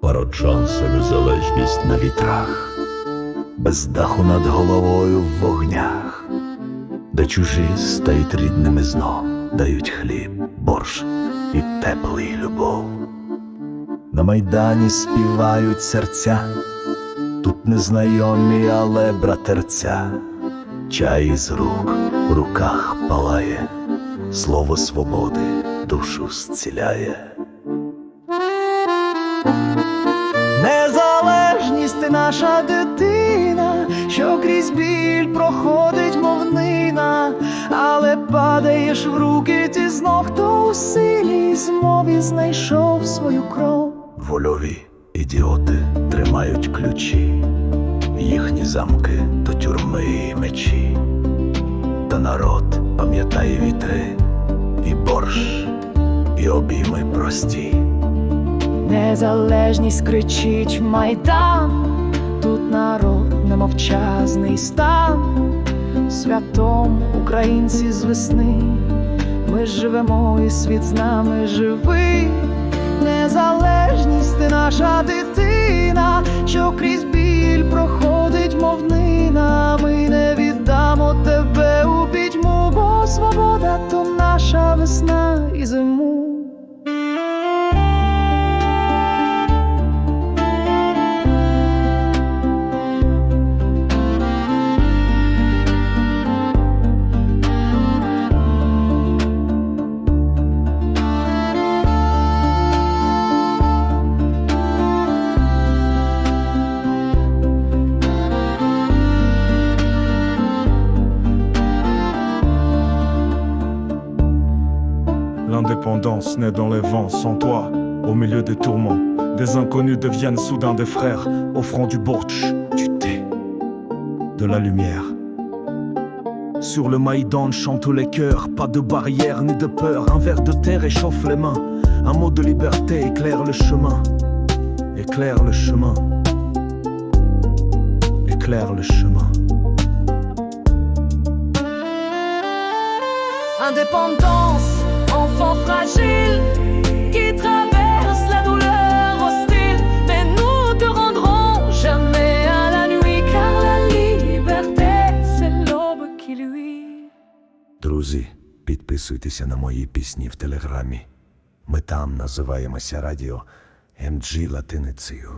Пароджанса незалежність на вітрах, без даху над головою в вогнях, де чужі стають рідними знов, дають хліб, борщ і теплий любов. На майдані співають серця, тут незнайомі, але братерця, чай із рук в руках палає, слово свободи душу зціляє. Незалежність наша дитина, що крізь біль проходить мовнина, але падаєш в руки ти знов, хто у силі змові знайшов свою кров. Вольові ідіоти тримають ключі, їхні замки до тюрми і мечі, та народ пам'ятає вітри, і борщ, і обійми прості. Незалежність кричить майдан, тут народ немовчазний стан, святом українці з весни, ми живемо і світ з нами живий. Незалежність ти наша дитина, L'indépendance naît dans les vents sans toi, au milieu des tourments. Des inconnus deviennent soudain des frères, offrant du bortsch, du thé, de la lumière. Sur le Maïdan chantent les cœurs, pas de barrière ni de peur. Un verre de terre échauffe les mains, un mot de liberté éclaire le chemin. Éclaire le chemin. Éclaire le chemin. Indépendance, enfant fragile qui traverse la douleur hostile. Mais nous te rendrons jamais à la nuit, car la liberté, c'est l'aube qui luit. Друзі, підписуйтеся на мої пісні в телеграмі. Ми там називаємося радіо МГ латиницею.